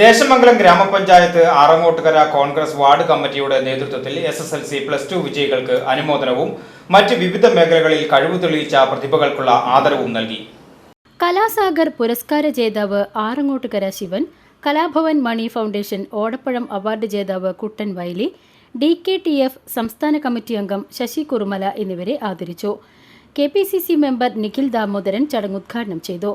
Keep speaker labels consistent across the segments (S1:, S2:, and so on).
S1: Desamangalam ഗ്രാമപഞ്ചായത്ത് Arangottukara Congress ward കമ്മിറ്റിയുടെ നേതൃത്വത്തിൽ S S L C plus two വിജയികൾക്ക് അനുമോദനവും മറ്റ് വിവിധ മേഖലകളിൽ കഴിവ് തെളിയിച്ച പ്രതിഭകൾക്കുള്ള ആദരവും നൽകി.
S2: കലാസാഗർ പുരസ്കാര ജേതാവ് ആറങ്ങോട്ടുകര ശിവൻ കലാഭവൻ മണി ഫൗണ്ടേഷൻ ഓടപ്പഴം അവാർഡ് ജേതാവ് Kuttan Vayali D K T F സംസ്ഥാന കമ്മിറ്റി അംഗം ശശി കുറുമല എന്നിവരെ ആദരിച്ചു. K P C C member Nikhil Damodaran ചടങ്ങ് ഉദ്ഘാടനം ചെയ്തു.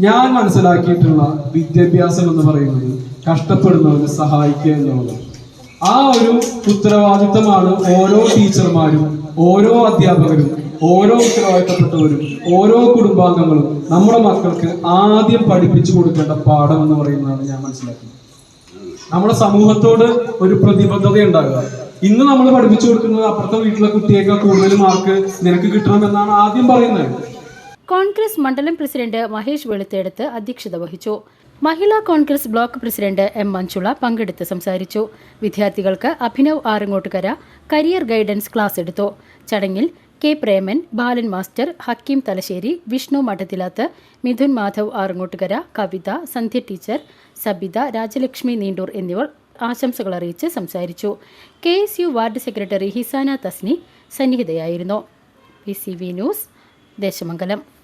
S3: ഞാൻ മനസ്സിലാക്കിയിട്ടുള്ള വിദ്യാഭ്യാസം എന്ന് പറയുന്നത് കഷ്ടപ്പെടുന്നവരെ സഹായിക്കുക എന്നുള്ളത് ആ ഒരു ഉത്തരവാദിത്തമാണ് ഓരോ ടീച്ചർമാരും ഓരോ അധ്യാപകരും ഓരോ ഉത്തരവാദിത്തപ്പെട്ടവരും ഓരോ കുടുംബാംഗങ്ങളും നമ്മുടെ മക്കൾക്ക് ആദ്യം പഠിപ്പിച്ചു കൊടുക്കേണ്ട പാഠം എന്ന് പറയുന്നതാണ് ഞാൻ മനസ്സിലാക്കുന്നത്. നമ്മുടെ സമൂഹത്തോട് ഒരു പ്രതിബദ്ധത ഉണ്ടാകുക ഇന്ന് നമ്മൾ പഠിപ്പിച്ചു കൊടുക്കുന്നത് അപ്പുറത്തെ വീട്ടിലെ കുട്ടിയേക്കാൾ കൂടുതൽ മാർക്ക് നിനക്ക് കിട്ടണമെന്നാണ് ആദ്യം പറയുന്നത്.
S2: കോൺഗ്രസ് മണ്ഡലം പ്രസിഡന്റ് മഹേഷ് വെളുത്തെടുത്ത് അധ്യക്ഷത വഹിച്ചു. Mahila Congress block president M Manjula പങ്കെടുത്ത് സംസാരിച്ചു. വിദ്യാർത്ഥികൾക്ക് Abhinav Arangottukara career guidance class എടുത്തു. ചടങ്ങിൽ K Preman Balan master Hakeem Thalassery Vishnu Madathilath Mithun Madhav Arangottukara Kavitha Sandhya teacher Sabitha Rajalakshmi Neendoor എന്നിവർ ആശംസകൾ അറിയിച്ച് സംസാരിച്ചു. K S U ward secretary Hisana Thasni സന്നിഹിതയായിരുന്നു. P C V news Desamangalam.